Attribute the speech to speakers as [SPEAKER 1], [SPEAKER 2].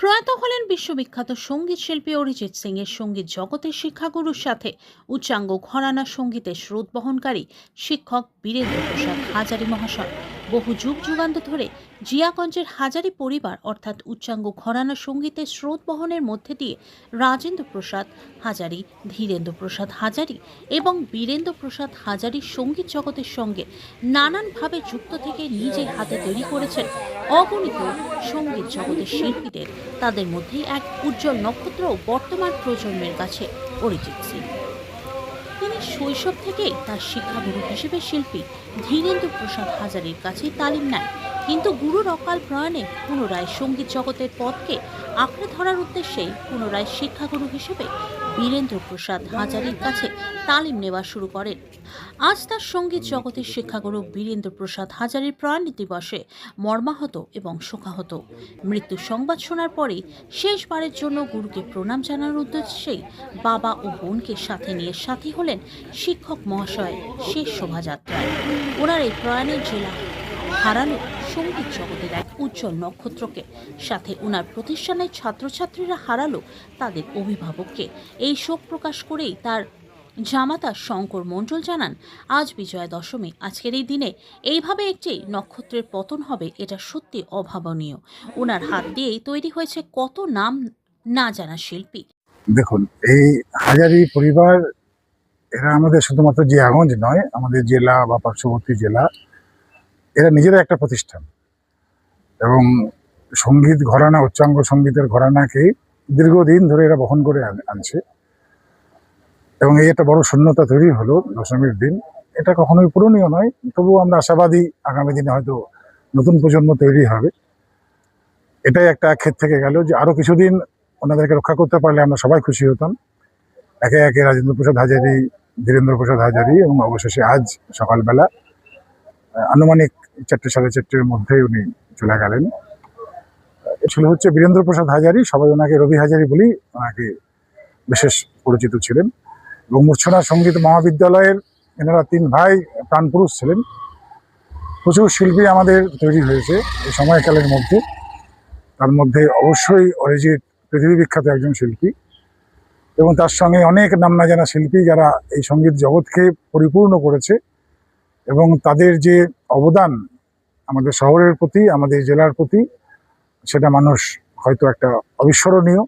[SPEAKER 1] প্রয়াত হলেন বিশ্ববিখ্যাত সংগীত শিল্পী অরিজিৎ সিং এর সংগীত জগতের শিক্ষাগুরুর সাথে। উচ্চাঙ্গ ঘরানা সঙ্গীতের স্রোত বহনকারী শিক্ষক বীরেন্দ্র প্রসাদ হাজারি মহাশয়। বহু যুগ যুগান্ত ধরে জিয়াগঞ্জের হাজারি পরিবার, অর্থাৎ উচ্চাঙ্গ ঘরানা সঙ্গীতের স্রোত বহনের মধ্যে দিয়ে রাজেন্দ্র প্রসাদ হাজারি, ধীরেন্দ্র প্রসাদ হাজারি এবং বীরেন্দ্র প্রসাদ হাজারি সংগীত জগতের সঙ্গে নানানভাবে যুক্ত থেকে নিজে হাতে তৈরি করেছেন অগণিত সংগীত জগতের শিল্পীদের। তাদের মধ্যেই এক উজ্জ্বল নক্ষত্র বর্তমান প্রজন্মের কাছে অরিজিৎ সিং। তিনি শৈশব থেকে তার শিক্ষাগুরু হিসেবে শিল্পী ধীরেন্দ্র প্রসাদ হাজারের কাছে তালিম নেন। কিন্তু গুরুর অকাল প্রয়াণে পুনরায় সংগীত জগতের পথকে আঁকড়ে ধরার উদ্দেশ্যে পুনরায় শিক্ষাগুরু হিসেবে বীরেন্দ্র প্রসাদ হাজারির কাছে তালিম নেওয়া শুরু করেন। আজ তার সংগীত জগতের শিক্ষাগুরু বীরেন্দ্র প্রসাদ হাজারির প্রয়াণ দিবসে মর্মাহত এবং শোকাহত। মৃত্যুর সংবাদ শোনার পরে শেষবারের জন্য গুরুকে প্রণাম জানানোর উদ্দেশ্যেই বাবা ও বোনকে সাথে নিয়ে সাথী হলেন শিক্ষক মহাশয় শেষ শোভাযাত্রায়। ওনার এই প্রয়াণের জেলা হারালো সংগীত জগতের এক উজ্জ্বল নক্ষত্রকে। সাথে ওনার প্রতিষ্ঠানের ছাত্রছাত্রীরা হারালো তাদের অভিভাবককে। এই শোক প্রকাশ করেই তার জামাতা শঙ্কর মণ্ডল জানান, আজ বিজয়া দশমী, আজকের এই দিনে এইভাবে একটি নক্ষত্রের পতন হবে, এটা সত্যি অভাবনীয়। ওনার হাত দিয়েই তৈরি হয়েছে কত নাম না জানা শিল্পী।
[SPEAKER 2] দেখুন, এই হাজারি পরিবার, এরা আমাদের শুধুমাত্র জিয়াগঞ্জ নয়, আমাদের জেলা বা পার্শ্ববর্তী জেলা এরা নিজেরা একটা প্রতিষ্ঠান। এবং সংগীত ঘরানা, উচ্চাঙ্গ সঙ্গীতের ঘরানাকে দীর্ঘদিন ধরে এরা বহন করে আনছে। এবং এই একটা বড় শূন্যতা তৈরি হলো দশমীর দিন। এটা কখনোই পূরণীয় নয়, তবুও আমরা আশাবাদী আগামী দিনে হয়তো নতুন প্রজন্ম তৈরি হবে। এটাই একটা ক্ষেত থেকে গেল যে আরও কিছুদিন ওনাদেরকে রক্ষা করতে পারলে আমরা সবাই খুশি হতাম। একে একে রাজেন্দ্র প্রসাদ হাজারি ধীরেন্দ্র প্রসাদ হাজারি এবং অবশেষে আজ সকালবেলা আনুমানিক চারটে সাড়ে চারটের মধ্যে উনি চলে গেলেন। ছিল হচ্ছে বীরেন্দ্র প্রসাদ হাজারি, সবাই ওনাকে রবি হাজারি বলেই ওনাকে বিশেষ পরিচিত ছিলেন। এবং মূর্ছনা সংগীত মহাবিদ্যালয়ের এনারা তিন ভাই প্রাণপুরুষ ছিলেন। প্রচুর শিল্পী আমাদের তৈরি হয়েছে এই সময়কালের মধ্যে। তার মধ্যে অবশ্যই অরিজিৎ পৃথিবী বিখ্যাত একজন শিল্পী। এবং তার সঙ্গে অনেক নাম না জানা শিল্পী যারা এই সংগীত জগৎকে পরিপূর্ণ করেছে। এবং তাদের যে অবদান আমাদের শহরের প্রতি, আমাদের জেলার প্রতি, সেটা মানুষ হয়তো একটা অবিস্মরণীয়।